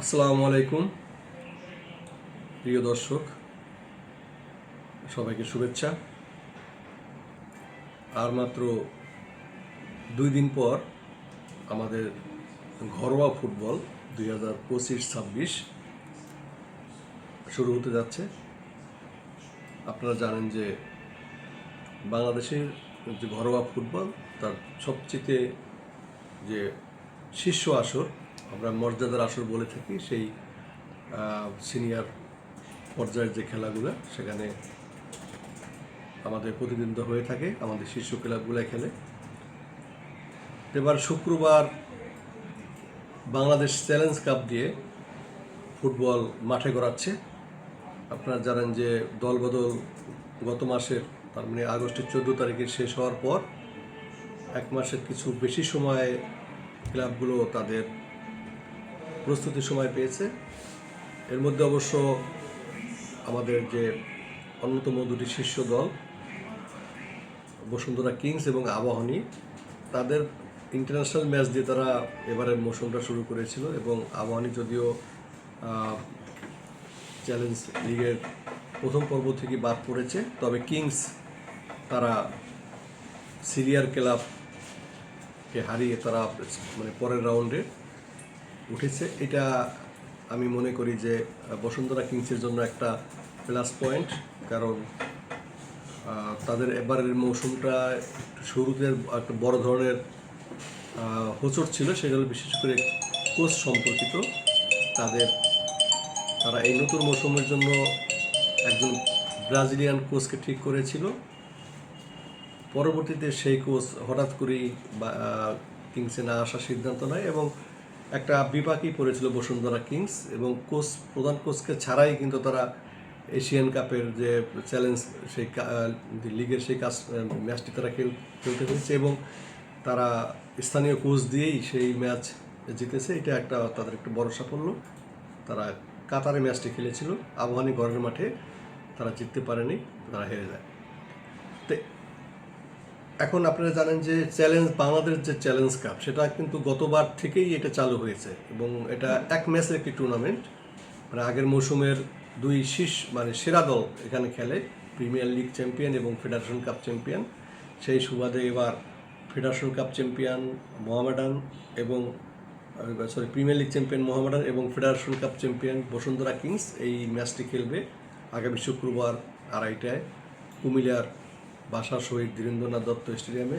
আসসালামু আলাইকুম। প্রিয় দর্শক, সবাইকে শুভেচ্ছা। আর মাত্র দুই দিন পর আমাদের ঘরোয়া ফুটবল দুই হাজার পঁচিশ ছাব্বিশ শুরু হতে যাচ্ছে। আপনারা জানেন যে বাংলাদেশের যে ঘরোয়া ফুটবল, তার সবচেয়ে যে শীর্ষ আসর আমরা মর্যাদার আসর বলে থাকি, সেই সিনিয়র পর্যায়ের যে খেলাগুলো, সেখানে আমাদের প্রতিদ্বন্দ্বিতা হয়ে থাকে, আমাদের শীর্ষ ক্লাবগুলো খেলে এবার শুক্রবার বাংলাদেশ চ্যালেঞ্জ কাপ দিয়ে ফুটবল মাঠে গড়াচ্ছে। আপনারা জানেন যে দলবদল গত মাসের, তার মানে আগস্টের চোদ্দ তারিখে শেষ হওয়ার পর এক মাসের কিছু বেশি সময় ক্লাবগুলো তাদের প্রস্তুতির সময় পেয়েছে। এর মধ্যে অবশ্য আমাদের যে অন্যতম দুটি শীর্ষ দল, বসুন্ধরা কিংস এবং আবাহনী, তাদের ইন্টারন্যাশনাল ম্যাচ দিয়ে তারা এবারের মৌসুমটা শুরু করেছিল এবং আবাহনী যদিও চ্যালেঞ্জ লিগের প্রথম পর্ব থেকে বাদ পড়েছে, তবে কিংস তারা সিরিয়ার ক্লাবকে হারিয়ে তারা মানে পরের রাউন্ডে উঠেছে। এটা আমি মনে করি যে বসুন্ধরা কিংসের জন্য একটা প্লাস পয়েন্ট কারণ তাদের এবারের মৌসুমটা শুরুতে একটা বড় ধরনের হোঁচট ছিল সেটা বিশেষ করে কোচ সম্পর্কিত। তাদের, তারা এই নতুন মৌসুমের জন্য একজন ব্রাজিলিয়ান কোচকে ঠিক করেছিল। পরবর্তীতে সেই কোচ হঠাৎ করেই কিংসে না আসার সিদ্ধান্ত নেয় এবং একটা বিপাকই পড়েছিল বসুন্ধরা কিংস এবং কোচ, প্রধান কোচকে ছাড়াই কিন্তু তারা এশিয়ান কাপের যে চ্যালেঞ্জ সেই লিগের সেই কাজ ম্যাচটি তারা খেল, খেলতে হয়েছে এবং তারা স্থানীয় কোচ দিয়েই সেই ম্যাচ জিতেছে। এটা একটা তাদের একটা বড় সাফল্য। তারা কাতারে ম্যাচটি খেলেছিল। আবহানী ঘরের মাঠে তারা জিততে পারেনি, তারা হেরে যায়। এখন আপনারা জানেন যে চ্যালেঞ্জ বাংলাদেশ যে চ্যালেঞ্জ কাপ সেটা কিন্তু গতবার থেকেই এটা চালু হয়েছে এবং এটা এক ম্যাচের একটি টুর্নামেন্ট মানে আগের মৌসুমের দুই শীর্ষ মানে সেরা দল এখানে খেলে প্রিমিয়ার লিগ চ্যাম্পিয়ন এবং ফেডারেশন কাপ চ্যাম্পিয়ন সেই সুবাদে এবার ফেডারেশন কাপ চ্যাম্পিয়ন মোহামেডান এবং sorry premier league champion Mohammedan এবং federation cup champion Bashundhara kings এই ম্যাচটি খেলবে আগামী শুক্রবার আড়াইটায়। কুমিল্লার বাসা শহীদ ধীরেন্দ্রনাথ দত্ত স্টেডিয়ামে।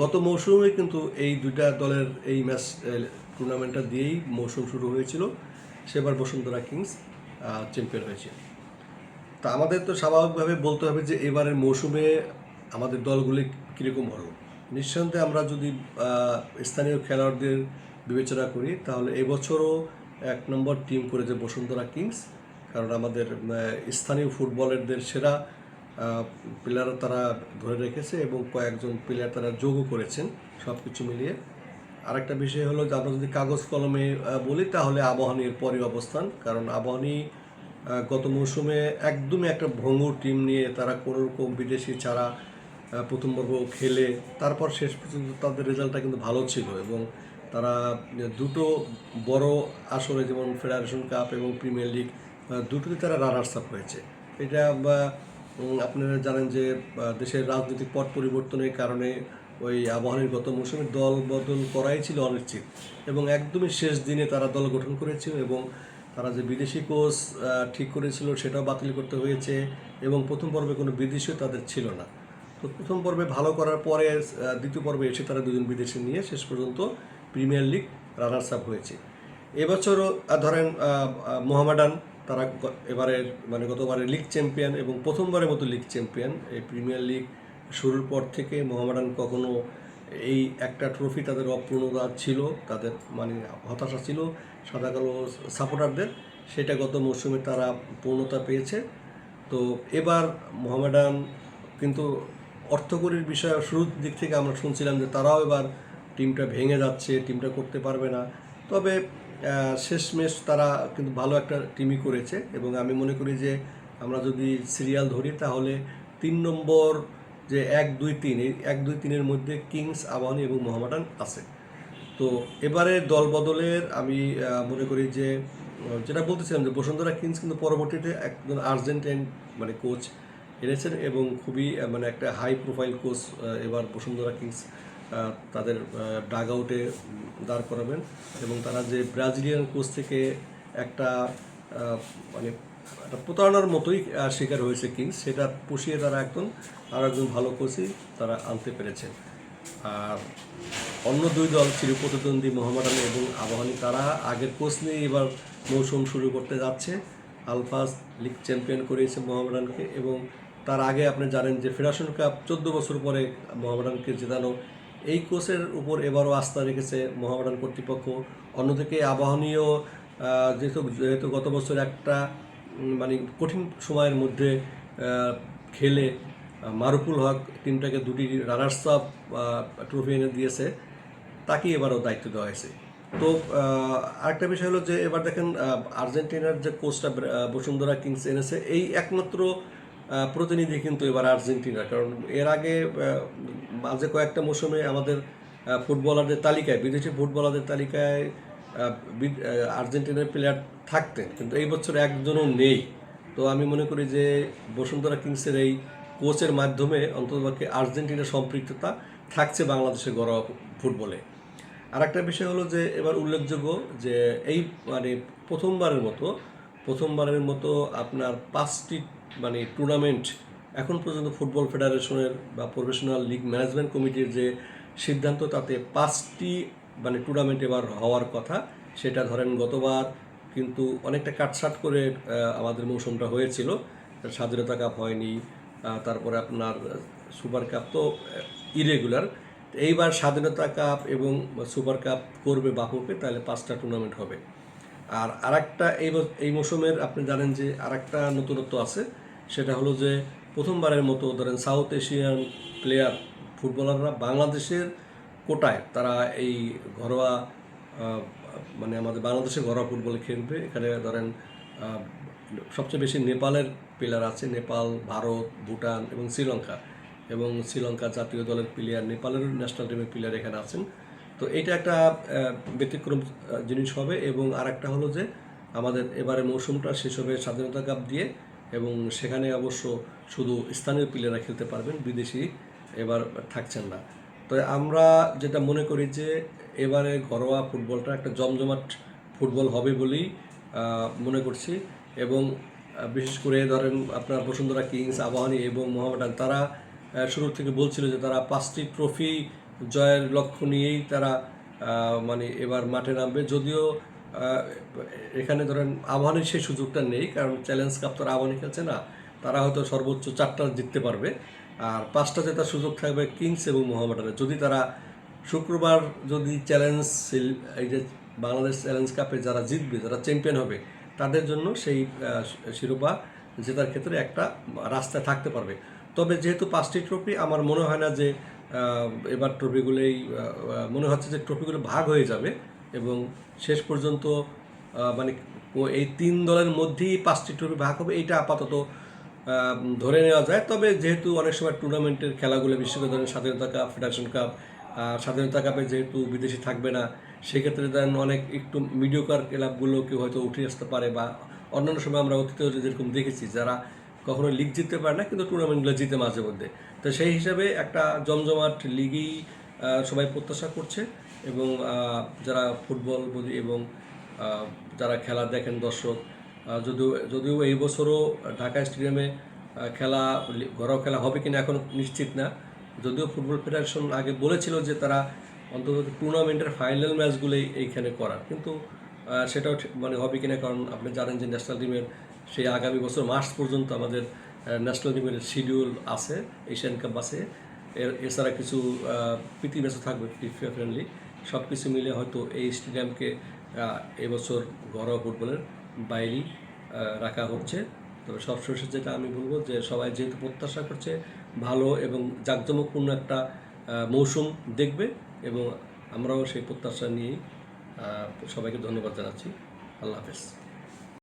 গত মৌসুমে কিন্তু এই দুইটা দলের এই ম্যাচ টুর্নামেন্টটা দিয়েই মৌসুম শুরু হয়েছিল। সেবার বসুন্ধরা কিংস চ্যাম্পিয়ন হয়েছে। তা আমাদের তো স্বাভাবিকভাবে বলতে হবে যে এবারের মৌসুমে আমাদের দলগুলি কীরকম হলো। নিঃসন্দেহে আমরা যদি স্থানীয় খেলোয়াড়দের বিবেচনা করি, তাহলে এবছরও এক নম্বর টিম করেছে বসুন্ধরা কিংস। কারণ আমাদের স্থানীয় ফুটবলারদের সেরা প্লেয়ার তারা ধরে রেখেছে এবং কয়েকজন প্লেয়ার তারা যোগও করেছেন সব কিছু মিলিয়ে। আরেকটা বিষয় হলো যে আমরা যদি কাগজ কলমে বলি, তাহলে আবাহনীর পরে অবস্থান, কারণ আবাহনী গত মৌসুমে একদমই একটা ভঙ্গুর টিম নিয়ে তারা কোনো রকম বিদেশি ছাড়া প্রথম পর্ব খেলে, তারপর শেষ পর্যন্ত তাদের রেজাল্টটা কিন্তু ভালো ছিল এবং তারা দুটো বড় আসরে যেমন ফেডারেশন কাপ এবং প্রিমিয়ার লিগ দুটোতে তারা রানার্স আপ হয়েছে। এটা আপনারা জানেন যে দেশের রাজনৈতিক পট পরিবর্তনের কারণে ওই আবাহনীর গত মৌসুমে দল বদল করাই ছিল অনিশ্চিত এবং একদমই শেষ দিনে তারা দল গঠন করেছিল এবং তারা যে বিদেশি কোচ ঠিক করেছিল সেটাও বাতিল করতে হয়েছে এবং প্রথম পর্বে কোনো বিদেশিও তাদের ছিল না। তো প্রথম পর্বে ভালো করার পরে দ্বিতীয় পর্বে এসে তারা দুজন বিদেশি নিয়ে শেষ পর্যন্ত প্রিমিয়ার লিগ রানার্স আপ হয়েছে। এবছরও ধরেন মোহামেডান তারা এবারের মানে গতবারের লিগ চ্যাম্পিয়ন এবং প্রথমবারের মতো লিগ চ্যাম্পিয়ন এই প্রিমিয়ার লিগ শুরুর পর থেকে মোহামেডান কখনো এই একটা ট্রফি তাদের অপূর্ণতা ছিল, তাদের মানে হতাশা ছিল, সাদা কালো সাপোর্টারদের সেটা গত মৌসুমে তারা পূর্ণতা পেয়েছে। তো এবার মোহামেডান কিন্তু অর্থকরীর বিষয় শুরুর দিক থেকে আমরা শুনছিলাম যে তারাও এবার টিমটা ভেঙে যাচ্ছে টিমটা করতে পারবে না। তবে শেষমেশ তারা কিন্তু ভালো একটা টিমই করেছে এবং আমি মনে করি যে আমরা যদি সিরিয়াল ধরি তাহলে তিন নম্বর যে এক দুই তিন, এই এক দুই তিনের মধ্যে কিংস আবাহনী এবং মোহামেডান আছে। তো এবারে দল বদলের আমি মনে করি যে যেটা বলতেছিলাম যে বসুন্ধরা কিংস কিন্তু পরবর্তীতে একজন আর্জেন্টাইন মানে কোচ এনেছেন এবং খুবই মানে একটা হাই প্রোফাইল কোচ এবার বসুন্ধরা কিংস তাদের ডাগ আউটে দাঁড় করাবেন এবং তারা যে ব্রাজিলিয়ান কোচ থেকে একটা মানে একটা প্রতারণার মতোই শিকার হয়েছে কিংস, সেটা পুষিয়ে তারা একদম আরও একজন ভালো কোচই তারা আনতে পেরেছেন। আর অন্য দুই দল চির প্রতিদ্বন্দ্বী মোহামেডান এবং আবাহনী তারা আগের কোচ নিয়ে এবার মৌসুম শুরু করতে যাচ্ছে। আলফাস লিগ চ্যাম্পিয়ন করেছে মোহামেডানকে এবং তার আগে আপনি জানেন যে ফেডারেশন কাপ চোদ্দ বছর পরে মোহামেডানকে জেতানো এই কোচের উপর এবারও আস্থা রেখেছে মোহামেডান কর্তৃপক্ষ। অন্যদিকে আবাহনীয় যেহেতু যেহেতু গত বছর একটা মানে কঠিন সময়ের মধ্যে খেলে মারুফুল হক টিমটাকে দুটি রানার্স আপ ট্রফি এনে দিয়েছে, তাকেই এবারও দায়িত্ব দেওয়া হয়েছে। তো আরেকটা বিষয় হলো যে এবার দেখেন আর্জেন্টিনার যে কোচটা বসুন্ধরা কিংস এনেছে, এই একমাত্র প্রতিনিধি কিন্তু এবার আর্জেন্টিনা। কারণ এর আগে মাঝে কয়েকটা মৌসুমে আমাদের ফুটবলারদের তালিকায়, বিদেশি ফুটবলারদের তালিকায় আর্জেন্টিনার প্লেয়ার থাকতেন, কিন্তু এই বছর একজনও নেই। তো আমি মনে করি যে বসুন্ধরা কিংসের এই কোচের মাধ্যমে অন্ততপক্ষে আর্জেন্টিনার সম্পৃক্ততা থাকছে বাংলাদেশের ঘরোয়া ফুটবলে। আর একটা বিষয় হলো যে এবার উল্লেখযোগ্য যে এই মানে প্রথমবারের মতো প্রথমবারের মতো আপনার পাঁচটি মানে টুর্নামেন্ট এখন পর্যন্ত ফুটবল ফেডারেশনের বা প্রফেশনাল লিগ ম্যানেজমেন্ট কমিটির যে সিদ্ধান্ত, তাতে পাঁচটি মানে টুর্নামেন্ট এবার হওয়ার কথা, সেটা ধরেন গতবার কিন্তু অনেকটা কাটছাট করে আমাদের মৌসুমটা হয়েছিল। স্বাধীনতা কাপ হয়নি তারপরে আপনার সুপার কাপ তো ইরেগুলার এইবার স্বাধীনতা কাপ এবং সুপার কাপ করবে বাফুফে তাহলে পাঁচটা টুর্নামেন্ট হবে। আর আরেকটা এই এই মৌসুমের আপনি জানেন যে আরেকটা নতুনত্ব আছে, সেটা হলো যে প্রথমবারের মতো ধরেন সাউথ এশিয়ান প্লেয়ার ফুটবলাররা বাংলাদেশের কোটায় তারা এই ঘরোয়া মানে আমাদের বাংলাদেশের ঘরোয়া ফুটবল খেলবে। এখানে ধরেন সবচেয়ে বেশি নেপালের প্লেয়ার আছে নেপাল, ভারত, ভুটান এবং শ্রীলঙ্কা। এবং শ্রীলঙ্কা জাতীয় দলের প্লেয়ার নেপালের ন্যাশনাল টিমের প্লেয়ার এখানে আছেন। তো এটা একটা ব্যতিক্রম জিনিস হবে। এবং আর একটা হলো যে, আমাদের এবারে মৌসুমটা শেষ হবে স্বাধীনতা কাপ দিয়ে। এবং সেখানে অবশ্য শুধু স্থানীয় প্লেয়াররা খেলতে পারবেন, বিদেশি এবার থাকছেন না। তো আমরা যেটা মনে করি যে এবারে ঘরোয়া ফুটবলটা একটা জমজমাট ফুটবল হবে বলেই মনে করছি। এবং বিশেষ করে ধরেন আপনার বসুন্ধরা কিংস, আবাহনী এবং মোহামেডান, তারা শুরু থেকে বলছিল যে তারা পাঁচটি ট্রফি জয়ের লক্ষ্য নিয়েই তারা মানে এবার মাঠে নামবে। যদিও এখানে ধরেন আবাহনীর সেই সুযোগটা নেই, কারণ চ্যালেঞ্জ কাপ তো আর আবাহনী খেলছে না। তারা হয়তো সর্বোচ্চ চারটা জিততে পারবে। আর পাঁচটা জেতার সুযোগ থাকবে কিংস এবং মোহামেডানের যদি তারা শুক্রবার যদি চ্যালেঞ্জ এই যে বাংলাদেশ চ্যালেঞ্জ কাপে যারা জিতবে, যারা চ্যাম্পিয়ন হবে, তাদের জন্য সেই শিরোপা জেতার ক্ষেত্রে একটা রাস্তা থাকতে পারবে। তবে যেহেতু পাঁচটি ট্রফি, আমার মনে হয় না যে এবার ট্রফিগুলোই মনে হচ্ছে যে ট্রফিগুলো ভাগ হয়ে যাবে এবং শেষ পর্যন্ত মানে এই তিন দলের মধ্যেই পাঁচটি ট্রফি ভাগ হবে, এইটা আপাতত ধরে নেওয়া যায়। তবে যেহেতু অনেক সময় টুর্নামেন্টের খেলাগুলো বিশেষ করে ধরেন স্বাধীনতা কাপ, ফেডারেশন কাপ স্বাধীনতা কাপে যেহেতু বিদেশি থাকবে না, সেক্ষেত্রে ধরেন অনেক একটু মিডিওকার ক্লাবগুলো কেউ হয়তো উঠে আসতে পারে বা অন্যান্য সময় আমরা অতীতে যেরকম দেখেছি, যারা কখনো লিগ জিততে পারে না, কিন্তু টুর্নামেন্টগুলো জিতে মাঝে মধ্যে। তো সেই হিসাবে একটা জমজমাট লিগই সবাই প্রত্যাশা করছে এবং যারা ফুটবল এবং যারা খেলা দেখেন দর্শক যদিও যদিও এই বছরও ঢাকা স্টেডিয়ামে খেলা, ঘরোয়া খেলা হবে কিনা এখন নিশ্চিত না। যদিও ফুটবল ফেডারেশন আগে বলেছিল যে তারা অন্তত টুর্নামেন্টের ফাইনাল ম্যাচগুলোই এইখানে করার। কিন্তু সেটাও মানে হবে কিনা কারণ আপনি জানেন যে ন্যাশনাল টিমের সেই আগামী বছর মার্চ পর্যন্ত আমাদের ন্যাশনাল টিমের শিডিউল আছে, এশিয়ান কাপ আছে। এর, এছাড়া কিছু প্রীতি ম্যাচও থাকবে ফ্রেন্ডলি। সব কিছু মিলে হয়তো এই স্টেডিয়ামকে এবছর ঘরোয়া ফুটবলের বাইরেই রাখা হচ্ছে। তবে সবশেষে যেটা আমি বলব যে সবাই যেহেতু প্রত্যাশা করছে ভালো এবং জাঁকজমকপূর্ণ একটা মৌসুম দেখবে এবং আমরাও সেই প্রত্যাশা নিয়েই সবাইকে ধন্যবাদ জানাচ্ছি। আল্লাহ হাফেজ।